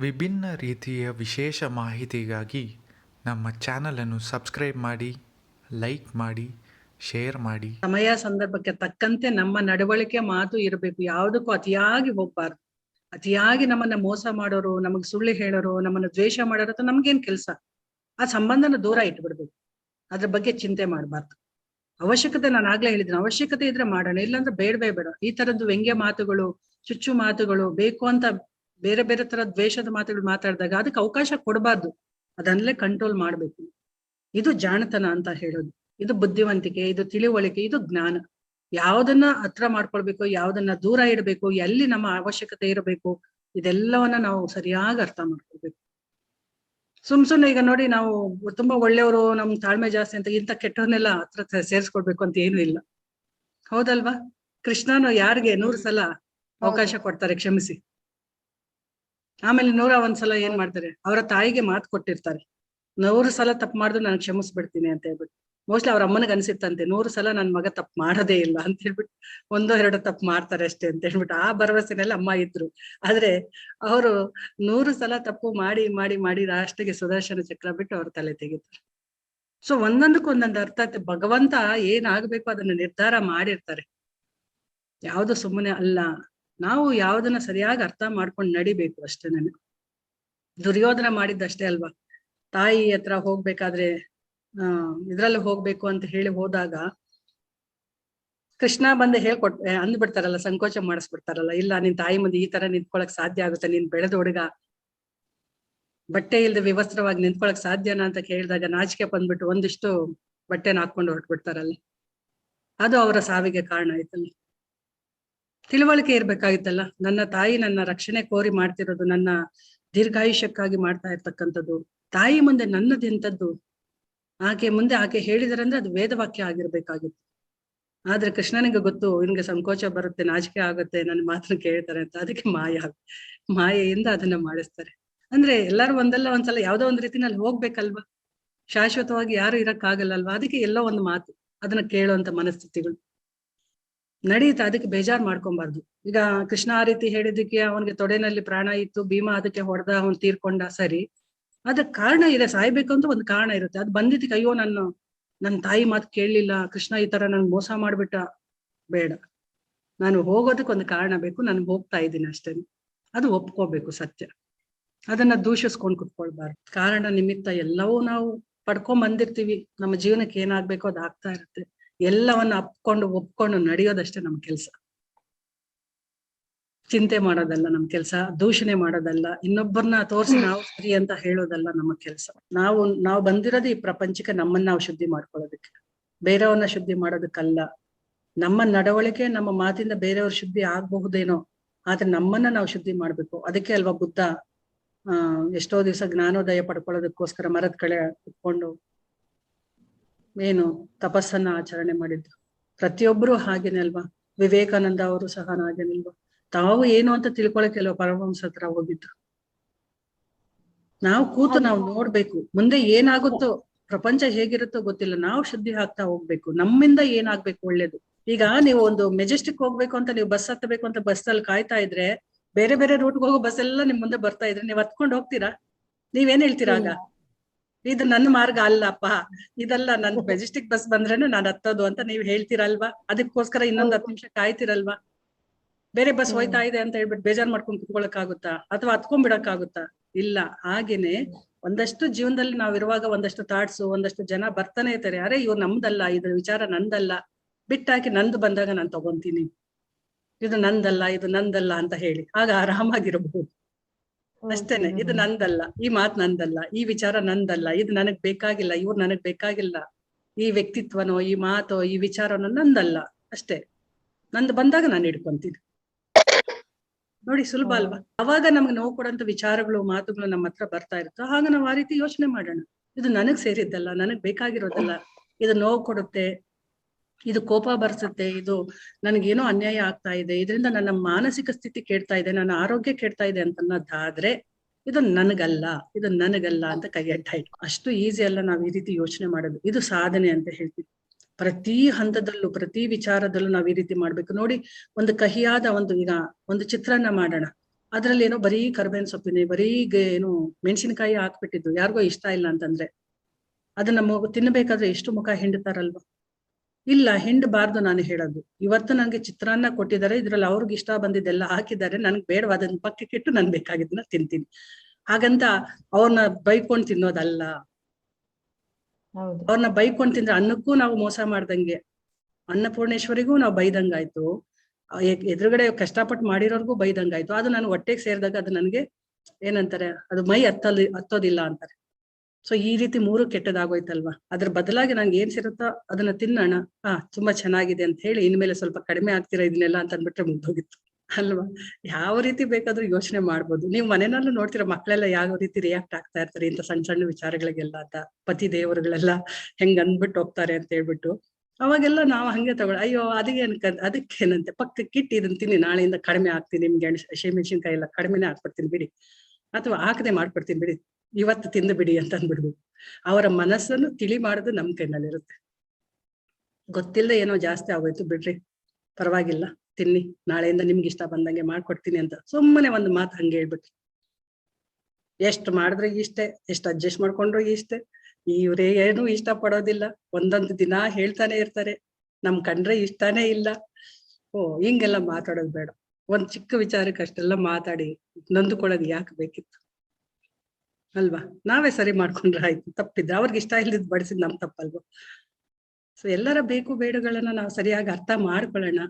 ವಿಭಿನ್ನ ರೀತಿಯ ವಿಶೇಷ ಮಾಹಿತಿಗಾಗಿ ನಮ್ಮ ಚಾನಲನ್ನು ಸಬ್ಸ್ಕ್ರೈಬ್ ಮಾಡಿ, ಲೈಕ್ ಮಾಡಿ, ಶೇರ್ ಮಾಡಿ. ಸಮಯ ಸಂದರ್ಭಕ್ಕೆ ತಕ್ಕಂತೆ ನಮ್ಮ ನಡವಳಿಕೆ ಮಾತು ಇರಬೇಕು. ಯಾವುದಕ್ಕೂ ಅತಿಯಾಗಿ ಹೋಗ್ಬಾರ್ದು. ಅತಿಯಾಗಿ ನಮ್ಮನ್ನ ಮೋಸ ಮಾಡೋರು, ನಮಗ್ ಸುಳ್ಳು ಹೇಳೋರು, ನಮ್ಮನ್ನ ದ್ವೇಷ ಮಾಡೋರು ಅಥವಾ ನಮ್ಗೇನ್ ಕೆಲ್ಸ? ಆ ಸಂಬಂಧನ ದೂರ ಇಟ್ಬಿಡ್ಬೇಕು. ಅದ್ರ ಬಗ್ಗೆ ಚಿಂತೆ ಮಾಡಬಾರ್ದು. ಅವಶ್ಯಕತೆ ನಾನು ಆಗ್ಲೇ ಹೇಳಿದ್ದೀನಿ. ಅವಶ್ಯಕತೆ ಇದ್ರೆ ಮಾಡೋಣ. ಇಲ್ಲಾಂದ್ರೆ ಬೇಡವೇ ಬೇಡ. ಈ ತರದ್ದು ವ್ಯಂಗ್ಯ ಮಾತುಗಳು, ಚುಚ್ಚು ಮಾತುಗಳು, ಬೇಕು ಅಂತ ಬೇರೆ ಬೇರೆ ತರ ದ್ವೇಷದ ಮಾತುಗಳು ಮಾತಾಡಿದಾಗ ಅದಕ್ಕೆ ಅವಕಾಶ ಕೊಡಬಾರ್ದು. ಅದನ್ನೇ ಕಂಟ್ರೋಲ್ ಮಾಡ್ಬೇಕು. ಇದು ಜಾಣತನ ಅಂತ ಹೇಳೋದು. ಇದು ಬುದ್ಧಿವಂತಿಕೆ ಇದು ತಿಳಿವಳಿಕೆ ಇದು ಜ್ಞಾನ. ಯಾವ್ದನ್ನ ಹತ್ರ ಮಾಡ್ಕೊಳ್ಬೇಕು ಯಾವ್ದನ್ನ ದೂರ ಇಡಬೇಕು ಎಲ್ಲಿ ನಮ್ಮ ಅವಶ್ಯಕತೆ ಇರಬೇಕು ಇದೆಲ್ಲವನ್ನ ನಾವು ಸರಿಯಾಗಿ ಅರ್ಥ ಮಾಡ್ಕೊಳ್ಬೇಕು. ಸುಮ್ ಸುಮ್ನೆ ಈಗ ನೋಡಿ ನಾವು ತುಂಬಾ ಒಳ್ಳೆಯವರು ನಮ್ ತಾಳ್ಮೆ ಜಾಸ್ತಿ ಅಂತ ಇಂಥ ಕೆಟ್ಟವನ್ನೆಲ್ಲ ಹತ್ರ ಸೇರಿಸ್ಕೊಳ್ಬೇಕು ಸೇರ್ಸ್ಕೊಡ್ಬೇಕು ಅಂತ ಏನು ಇಲ್ಲ. ಹೌದಲ್ವಾ? ಕೃಷ್ಣನು ಯಾರಿಗೆ ನೂರು ಸಲ ಅವಕಾಶ ಕೊಡ್ತಾರೆ ಕ್ಷಮಿಸಿ. ಆಮೇಲೆ ನೂರ ಒಂದ್ಸಲ ಏನ್ ಮಾಡ್ತಾರೆ? ಅವರ ತಾಯಿಗೆ ಮಾತು ಕೊಟ್ಟಿರ್ತಾರೆ. ನೂರು ಸಲ ತಪ್ಪು ಮಾಡಿದ್ರು ನಾನು ಕ್ಷಮಿಸ್ಬಿಡ್ತೀನಿ ಅಂತ ಹೇಳ್ಬಿಟ್ಟು. ಮೋಸ್ಟ್ಲಿ ಅವ್ರ ಅಮ್ಮನಿಗೆ ಅನ್ಸಿತ್ತಂತೆ, ನೂರು ಸಲ ನನ್ ಮಗ ತಪ್ಪು ಮಾಡೋದೇ ಇಲ್ಲ ಅಂತ ಹೇಳ್ಬಿಟ್ಟು, ಒಂದೋ ಎರಡೋ ತಪ್ಪು ಮಾಡ್ತಾರೆ ಅಷ್ಟೇ ಅಂತ ಹೇಳ್ಬಿಟ್ಟು ಆ ಭರವಸೆನಲ್ಲಿ ಅಮ್ಮ ಇದ್ರು. ಆದ್ರೆ ಅವರು ನೂರು ಸಲ ತಪ್ಪು ಮಾಡಿ ಮಾಡಿ ಮಾಡಿ ಲಾಸ್ಟಿಗೆ ಸುದರ್ಶನ ಚಕ್ರ ಬಿಟ್ಟು ಅವ್ರ ತಲೆ ತೆಗಿತಾರೆ ಸೊ ಒಂದೊಂದಕ್ಕೂ ಒಂದೊಂದು ಅರ್ಥ ಭಗವಂತ ಏನಾಗ್ಬೇಕು ಅದನ್ನ ನಿರ್ಧಾರ ಮಾಡಿರ್ತಾರೆ. ಯಾವುದು ಸುಮ್ಮನೆ ಅಲ್ಲ. ನಾವು ಯಾವ್ದನ್ನ ಸರಿಯಾಗಿ ಅರ್ಥ ಮಾಡ್ಕೊಂಡು ನಡಿಬೇಕು ಅಷ್ಟೇ ನಾನು. ದುರ್ಯೋಧನ ಮಾಡಿದ್ದಷ್ಟೇ ಅಲ್ವಾ? ತಾಯಿ ಹತ್ರ ಹೋಗ್ಬೇಕಾದ್ರೆ, ಆ, ಇದ್ರಲ್ಲಿ ಹೋಗ್ಬೇಕು ಅಂತ ಹೇಳಿ ಹೋದಾಗ ಕೃಷ್ಣ ಬಂದು ಹೇಳ್ಕೊಟ್ ಅಂದ್ಬಿಡ್ತಾರಲ್ಲ, ಸಂಕೋಚ ಮಾಡಿಸ್ಬಿಡ್ತಾರಲ್ಲ, ಇಲ್ಲ ನಿನ್ ತಾಯಿ ಮುಂದೆ ಈ ತರ ನಿಂತ್ಕೊಳಕ್ ಸಾಧ್ಯ ಆಗುತ್ತೆ, ನೀನ್ ಬೆಳೆದ ಹುಡುಗ. ಬಟ್ಟೆ ಇಲ್ದೆ ವಿವಸ್ತ್ರವಾಗಿ ನಿಂತ್ಕೊಳಕ್ ಸಾಧ್ಯನಾ ಅಂತ ಕೇಳಿದಾಗ ನಾಚಿಕೆ ಬಂದ್ಬಿಟ್ಟು ಒಂದಿಷ್ಟು ಬಟ್ಟೆನ ಹಾಕೊಂಡು ಹೊರಟ್ಬಿಡ್ತಾರಲ್ಲ. ಅದು ಅವರ ಸಾವಿಗೆ ಕಾರಣ ಆಯ್ತಲ್ಲ. ತಿಳುವಳಿಕೆ ಇರ್ಬೇಕಾಗಿತ್ತಲ್ಲ. ನನ್ನ ತಾಯಿ ನನ್ನ ರಕ್ಷಣೆ ಕೋರಿ ಮಾಡ್ತಿರೋದು, ನನ್ನ ದೀರ್ಘಾಯುಷ್ಯಕ್ಕಾಗಿ ಮಾಡ್ತಾ ಇರ್ತಕ್ಕಂಥದ್ದು, ತಾಯಿ ಮುಂದೆ ನನ್ನದೆಂತದ್ದು ಆಕೆ ಮುಂದೆ ಆಕೆ ಹೇಳಿದರಂದ್ರೆ ಅದು ವೇದವಾಕ್ಯ ಆಗಿರ್ಬೇಕಾಗಿತ್ತು. ಆದ್ರೆ ಕೃಷ್ಣನಿಗೆ ಗೊತ್ತು ನಿನ್ಗೆ ಸಂಕೋಚ ಬರುತ್ತೆ, ನಾಚಿಕೆ ಆಗುತ್ತೆ, ನನ್ನ ಮಾತನ್ನ ಕೇಳ್ತಾರೆ ಅಂತ. ಅದಕ್ಕೆ ಮಾಯ, ಮಾಯೆಯಿಂದ ಅದನ್ನ ಮಾಡಿಸ್ತಾರೆ. ಅಂದ್ರೆ ಎಲ್ಲಾರು ಒಂದಲ್ಲ ಒಂದ್ಸಲ ಯಾವ್ದೋ ಒಂದ್ ರೀತಿನಲ್ಲಿ ಹೋಗ್ಬೇಕಲ್ವಾ? ಶಾಶ್ವತವಾಗಿ ಯಾರು ಇರಕ್ಕಾಗಲ್ಲ ಆಗಲ್ಲಲ್ವಾ ಅದಕ್ಕೆ ಎಲ್ಲೋ ಒಂದು ಮಾತು, ಅದನ್ನ ಕೇಳುವಂತ ಮನಸ್ಥಿತಿಗಳು. ನಡೀತಾ ಅದಕ್ಕೆ ಬೇಜಾರ್ ಮಾಡ್ಕೊಬಾರ್ದು. ಈಗ ಕೃಷ್ಣ ಆ ರೀತಿ ಹೇಳಿದಕ್ಕೆ ಅವನಿಗೆ ತೊಡೆನಲ್ಲಿ ಪ್ರಾಣ ಇತ್ತು, ಭೀಮ ಅದಕ್ಕೆ ಹೊಡೆದ ಅವನ್ ತೀರ್ಕೊಂಡ ಸರಿ. ಅದಕ್ಕೆ ಕಾರಣ ಇದೆ, ಸಾಯ್ಬೇಕು ಅಂತ ಒಂದು ಕಾರಣ ಇರುತ್ತೆ. ಅದು ಬಂದಿದ್ದಕ್ಕೆ ಅಯ್ಯೋ ನನ್ನ ನನ್ನ ತಾಯಿ ಮಾತು ಕೇಳಲಿಲ್ಲ, ಕೃಷ್ಣ ಈ ತರ ನನ್ ಮೋಸ ಮಾಡ್ಬಿಟ್ಟ, ಬೇಡ. ನಾನು ಹೋಗೋದಕ್ಕೆ ಒಂದು ಕಾರಣ ಬೇಕು, ನಾನು ಹೋಗ್ತಾ ಇದ್ದೀನಿ ಅಷ್ಟೇ. ಅದು ಒಪ್ಕೋಬೇಕು ಸತ್ಯ. ಅದನ್ನ ದೂಷಿಸ್ಕೊಂಡು ಕುತ್ಕೊಳ್ಬಾರ್ದು. ಕಾರಣ ನಿಮಿತ್ತ ಎಲ್ಲವೂ ನಾವು ಪಡ್ಕೊಂಡ್ ಬಂದಿರ್ತೀವಿ ನಮ್ಮ ಜೀವನಕ್ಕೆ ಏನಾಗ್ಬೇಕು ಅದು ಆಗ್ತಾ ಇರುತ್ತೆ. ಎಲ್ಲವನ್ನ ಅಪ್ಕೊಂಡು ಒಪ್ಕೊಂಡು ನಡೆಯೋದಷ್ಟೇ ನಮ್ ಕೆಲ್ಸ. ಚಿಂತೆ ಮಾಡೋದಲ್ಲ ನಮ್ ಕೆಲ್ಸ, ದೂಷಣೆ ಮಾಡೋದಲ್ಲ ಇನ್ನೊಬ್ಬರನ್ನ ತೋರಿಸಿ ನಾವು ಸರಿ ಅಂತ ಹೇಳೋದಲ್ಲ ನಮ್ಮ ಕೆಲ್ಸ. ನಾವು ನಾವು ಬಂದಿರೋದು ಈ ಪ್ರಪಂಚಕ್ಕೆ ನಮ್ಮನ್ನ ನಾವು ಶುದ್ಧಿ ಮಾಡ್ಕೊಳ್ಳೋದಕ್ಕೆ. ಬೇರೆಯವ್ರನ್ನ ಶುದ್ಧಿ ಮಾಡೋದಕ್ಕಲ್ಲ. ನಮ್ಮ ನಡವಳಿಕೆ, ನಮ್ಮ ಮಾತಿಂದ ಬೇರೆಯವ್ರ ಶುದ್ಧಿ ಆಗ್ಬಹುದೇನೋ, ಆದ್ರೆ ನಮ್ಮನ್ನ ನಾವು ಶುದ್ಧಿ ಮಾಡ್ಬೇಕು. ಅದಕ್ಕೆ ಅಲ್ವಾ ಬುದ್ಧ, ಆ, ಎಷ್ಟೋ ದಿವಸ ಜ್ಞಾನೋದಯ ಪಡ್ಕೊಳ್ಳೋದಕ್ಕೋಸ್ಕರ ಮರದ ಕಳೆ ಕುತ್ಕೊಂಡು ಏನು ತಪಸ್ಸನ್ನ ಆಚರಣೆ ಮಾಡಿದ್ರು ಪ್ರತಿಯೊಬ್ರು ಹಾಗೇನೆ ಅಲ್ವಾ? ವಿವೇಕಾನಂದ ಅವರು ಸಹ ಹಾಗೇನಲ್ವಾ ತಾವು ಏನು ಅಂತ ತಿಳ್ಕೊಳಕ್ಕೆ ಅಲ್ವಾ ಪರಮಹಂಸ ಹತ್ರ ಹೋಗಿದ್ದು ನಾವು ಕೂತು ನಾವು ನೋಡ್ಬೇಕು. ಮುಂದೆ ಏನಾಗುತ್ತೋ ಪ್ರಪಂಚ ಹೇಗಿರುತ್ತೋ ಗೊತ್ತಿಲ್ಲ. ನಾವು ಶುದ್ಧಿ ಹಾಕ್ತಾ ಹೋಗ್ಬೇಕು. ನಮ್ಮಿಂದ ಏನಾಗ್ಬೇಕು ಒಳ್ಳೇದು? ಈಗ ನೀವು ಒಂದು ಮೆಜೆಸ್ಟಿಕ್ ಹೋಗ್ಬೇಕು ಅಂತ ನೀವು ಬಸ್ ಹತ್ತಬೇಕು ಅಂತ ಬಸ್ ಅಲ್ಲಿ ಕಾಯ್ತಾ ಇದ್ರೆ ಬೇರೆ ಬೇರೆ ರೂಟ್ಗೆ ಹೋಗೋ ಬಸ್ ಎಲ್ಲ ನಿಮ್ ಮುಂದೆ ಬರ್ತಾ ಇದ್ರೆ ನೀವ್ ಹತ್ಕೊಂಡು ಹೋಗ್ತೀರಾ? ನೀವೇನ್ ಹೇಳ್ತೀರಾ ಆಗ? ಇದು ನನ್ನ ಮಾರ್ಗ ಅಲ್ಲಪ್ಪ. ಇದೆಲ್ಲ ನನ್ ಮೆಜೆಸ್ಟಿಕ್ ಬಸ್ ಬಂದ್ರೇನು ನಾನು ಹತ್ತೋದು ಅಂತ ನೀವ್ ಹೇಳ್ತೀರಲ್ವಾ? ಅದಕ್ಕೋಸ್ಕರ ಇನ್ನೊಂದ್ ಹತ್ತು ನಿಮಿಷ ಕಾಯ್ತಿರಲ್ವಾ? ಬೇರೆ ಬಸ್ ಹೋಯ್ತಾ ಇದೆ ಅಂತ ಹೇಳ್ಬಿಟ್ಟು ಬೇಜಾರ್ ಮಾಡ್ಕೊಂಡು ಕುತ್ಕೊಳಕ್ ಆಗುತ್ತಾ ಅಥವಾ ಹತ್ಕೊಂಡ್ ಆಗುತ್ತಾ ಇಲ್ಲ. ಹಾಗೇನೆ ಒಂದಷ್ಟು ಜೀವನದಲ್ಲಿ ನಾವ್ ಇರುವಾಗ ಒಂದಷ್ಟು ಥಾಟ್ಸ್ ಒಂದಷ್ಟು ಜನ ಬರ್ತಾನೆ ಇರ್ತಾರೆ ಅರೆ, ಇವ್ರು ನಮ್ದಲ್ಲ, ಇದ್ರ ವಿಚಾರ ನಂದಲ್ಲ. ಬಿಟ್ಟಾಕಿ ನಂದು ಬಂದಾಗ ನಾನ್ ತಗೊಂತೀನಿ. ಇದು ನಂದಲ್ಲ ಇದು ನಂದಲ್ಲ ಅಂತ ಹೇಳಿ. ಆಗ ಆರಾಮಾಗಿರಬಹುದು ಅಷ್ಟೇನೆ. ಇದು ನಂದಲ್ಲ. ಈ ಮಾತ್ ನಂದಲ್ಲ. ಈ ವಿಚಾರ ನಂದಲ್ಲ. ಇದು ನನಗ್ ಬೇಕಾಗಿಲ್ಲ. ಇವ್ರು ನನಗ್ ಬೇಕಾಗಿಲ್ಲ. ಈ ವ್ಯಕ್ತಿತ್ವನೋ ಈ ಮಾತೋ ಈ ವಿಚಾರನೋ ನಂದಲ್ಲ. ಅಷ್ಟೇ. ನಂದು ಬಂದಾಗ ನಾನು ಹಿಡ್ಕೊಂತೀನಿ ನೋಡಿ ಸುಲಭ ಅಲ್ವಾ? ಅವಾಗ ನಮ್ಗೆ ನೋವು ಕೊಡಂತ ವಿಚಾರಗಳು ಮಾತುಗಳು ನಮ್ಮ ಹತ್ರ ಬರ್ತಾ ಇರುತ್ತೋ ಹಾಗ ನಾವು ಆ ರೀತಿ ಯೋಚನೆ ಮಾಡೋಣ. ಇದು ನನಗ್ ಸೇರಿದ್ದಲ್ಲ. ನನಗ್ ಬೇಕಾಗಿರೋದಲ್ಲ. ಇದು ನೋವು ಕೊಡುತ್ತೆ. ಇದು ಕೋಪ ಬರ್ಸುತ್ತೆ ಇದು ನನಗೇನೋ ಅನ್ಯಾಯ ಆಗ್ತಾ ಇದೆ, ಇದರಿಂದ ನನ್ನ ಮಾನಸಿಕ ಸ್ಥಿತಿ ಕೇಳ್ತಾ ಇದೆ, ನನ್ನ ಆರೋಗ್ಯ ಕೇಳ್ತಾ ಇದೆ ಅಂತನ್ನೋದಾದ್ರೆ ಇದು ನನಗಲ್ಲ ಇದು ನನಗಲ್ಲ ಅಂತ ಕೈ ಅಡ್ಡ ಅಷ್ಟು ಈಸಿ ಅಲ್ಲ ನಾವು ಈ ರೀತಿ ಯೋಚನೆ ಮಾಡೋದು. ಇದು ಸಾಧನೆ ಅಂತ ಹೇಳ್ತೀವಿ. ಪ್ರತಿ ಹಂತದಲ್ಲೂ, ಪ್ರತಿ ವಿಚಾರದಲ್ಲೂ ನಾವು ಈ ರೀತಿ ಮಾಡ್ಬೇಕು. ನೋಡಿ, ಒಂದು ಕಹಿಯಾದ ಒಂದು ಈಗ ಒಂದು ಚಿತ್ರಾನ್ನ ಮಾಡೋಣ. ಅದ್ರಲ್ಲಿ ಏನೋ ಬರೀ ಕರ್ಬೇವಿನ ಸೊಪ್ಪಿನೇ, ಬರೀ ಏನು ಮೆಣಸಿನಕಾಯಿ ಹಾಕ್ಬಿಟ್ಟಿದ್ದು, ಯಾರಿಗೋ ಇಷ್ಟ ಇಲ್ಲ ಅಂತಂದ್ರೆ. ಅದನ್ನ ತಿನ್ನಬೇಕಾದ್ರೆ ಎಷ್ಟು ಮುಖ ಹಿಂಡ್ತಾರಲ್ವಾ? ಇಲ್ಲ ಹಿಂಡಬಾರ್ದು ನಾನು ಹೇಳೋದು. ಇವತ್ತು ನನಗೆ ಚಿತ್ರಾನ್ನ ಕೊಟ್ಟಿದ್ದಾರೆ ಇದ್ರಲ್ಲಿ ಅವ್ರಿಗೆ ಇಷ್ಟ ಬಂದಿದ್ದೆಲ್ಲ ಹಾಕಿದ್ದಾರೆ ನನ್ಗೆ ಪಕ್ಕಕ್ಕೆ ಇಟ್ಟು ನನ್ ಬೇಕಾಗಿದ್ದನ್ನ ತಿಂತೀನಿ. ಹಾಗಂತ ಅವ್ರನ್ನ ಬೈಕೊಂಡ್ ತಿನ್ನೋದಲ್ಲ. ಅವ್ರನ್ನ ಬೈಕೊಂಡ್ ತಿಂದ್ರೆ ಅನ್ನಕ್ಕೂ ನಾವು ಮೋಸ ಮಾಡ್ದಂಗೆ. ಅನ್ನಪೂರ್ಣೇಶ್ವರಿಗೂ ನಾವು ಬೈದಂಗಾಯ್ತು. ಎದುರುಗಡೆ ಕಷ್ಟಪಟ್ಟು ಮಾಡಿರೋರ್ಗೂ ಬೈದಂಗಾಯ್ತು. ಅದು ನಾನು ಹೊಟ್ಟೆಗೆ ಸೇರಿದಾಗ ಅದು ನನಗೆ ಏನಂತಾರೆ ಅದು ಮೈ ಹತ್ತಲ್ಲಿ ಹತ್ತೋದಿಲ್ಲ ಅಂತಾರೆ. ಸೊ ಈ ರೀತಿ ಮೂರು ಕೆಟ್ಟದಾಗೋಯ್ತಲ್ವಾ? ಅದ್ರ ಬದಲಾಗಿ ನಂಗೆ ಏನ್ ಸಿರುತ್ತೋ ಅದನ್ನ ತಿನ್ನೋಣ. ಹಾ, ತುಂಬಾ ಚೆನ್ನಾಗಿದೆ ಅಂತ ಹೇಳಿ ಇನ್ಮೇಲೆ ಸ್ವಲ್ಪ ಕಡಿಮೆ ಆಗ್ತೀರಾ ಇದನ್ನೆಲ್ಲ ಅಂತ ಅಂದ್ಬಿಟ್ರೆ ಮುಗ್ದೋಗಿತ್ತು. ಅಲ್ವಾ? ಯಾವ ರೀತಿ ಬೇಕಾದ್ರೂ ಯೋಚನೆ ಮಾಡ್ಬೋದು. ನೀವು ಮನೆಯಲ್ಲೂ ನೋಡ್ತೀರಾ ಮಕ್ಕಳೆಲ್ಲ ಯಾವ ರೀತಿ ರಿಯಾಕ್ಟ್ ಆಗ್ತಾ ಇರ್ತಾರೆ ಇಂಥ ಸಣ್ಣ ಸಣ್ಣ ವಿಚಾರಗಳಿಗೆಲ್ಲ ಅಂತ? ಪತಿ ದೇವರುಗಳೆಲ್ಲ ಹೆಂಗ್ ಅಂದ್ಬಿಟ್ಟು ಹೋಗ್ತಾರೆ ಅಂತ ಹೇಳ್ಬಿಟ್ಟು. ಅವಾಗೆಲ್ಲ ನಾವು ಹಂಗೆ ತಗೊಳ್ಳಿ ಅಯ್ಯೋ, ಅದಕ್ಕೆ ಅದಕ್ಕೇನಂತೆ ಪಕ್ಕ ಕಿಟ್ಟಿ ಇದನ್ನ ತಿನ್ನಿ, ನಾಳೆಯಿಂದ ಕಡಿಮೆ ಆಗ್ತೀನಿ, ನಿಮ್ಗೆ ಹಸಿಮೆಣಸಿನ್ಕಾಯಿ ಎಲ್ಲ ಕಡಿಮೆನೆ ಹಾಕ್ಬಿಡ್ತೀನಿ ಬಿಡಿ. ಅಥವಾ ಹಾಕದೆ ಮಾಡ್ಕೊಡ್ತೀನಿ ಬಿಡಿ. ಇವತ್ತು ತಿಂದು ಬಿಡಿ ಅಂತ ಅಂದ್ಬಿಡ್ಬೇಕು ಅವರ ಮನಸ್ಸನ್ನು ತಿಳಿ ಮಾಡೋದು ನಮ್ ಕೈನಲ್ಲಿರುತ್ತೆ. ಗೊತ್ತಿಲ್ಲದೆ ಏನೋ ಜಾಸ್ತಿ ಆಗೋಯ್ತು ಬಿಡ್ರಿ. ಪರವಾಗಿಲ್ಲ, ತಿನ್ನಿ. ನಾಳೆಯಿಂದ ನಿಮ್ಗೆ ಇಷ್ಟ ಬಂದಂಗೆ ಮಾಡ್ಕೊಡ್ತೀನಿ ಅಂತ ಸುಮ್ಮನೆ ಒಂದು ಮಾತು ಹಂಗೆ ಹೇಳ್ಬಿಟ್ರಿ. ಎಷ್ಟು ಮಾಡಿದ್ರೆ ಇಷ್ಟೇ, ಎಷ್ಟು ಅಡ್ಜಸ್ಟ್ ಮಾಡ್ಕೊಂಡ್ರು ಇಷ್ಟೇ. ಇವರೇ ಏನು ಇಷ್ಟ ಪಡೋದಿಲ್ಲ ಒಂದೊಂದು ದಿನ ಹೇಳ್ತಾನೆ ಇರ್ತಾರೆ. ನಮ್ ಕಂಡ್ರೆ ಇಷ್ಟಾನೇ ಇಲ್ಲ. ಓ, ಹಿಂಗೆಲ್ಲ ಮಾತಾಡೋದು ಬೇಡ. ಒಂದ್ ಚಿಕ್ಕ ವಿಚಾರಕ್ಕೆ ಅಷ್ಟೆಲ್ಲ ಮಾತಾಡಿ, ನೊಂದುಕೊಳ್ಳೋದು ಯಾಕೆ ಬೇಕಿತ್ತು? ಅಲ್ವಾ? ನಾವೇ ಸರಿ ಮಾಡ್ಕೊಂಡ್ರೆ ಆಯ್ತು. ತಪ್ಪಿದ್ರೆ ಅವ್ರಿಗೆ ಇಷ್ಟ ಇಲ್ದಿದ್ ಬಡಿಸಿದ್ ನಮ್ ತಪ್ಪಲ್ವಾ? ಸೊ ಎಲ್ಲರ ಬೇಕು ಬೇಡಗಳನ್ನ ನಾವು ಸರಿಯಾಗಿ ಅರ್ಥ ಮಾಡ್ಕೊಳ್ಳೋಣ.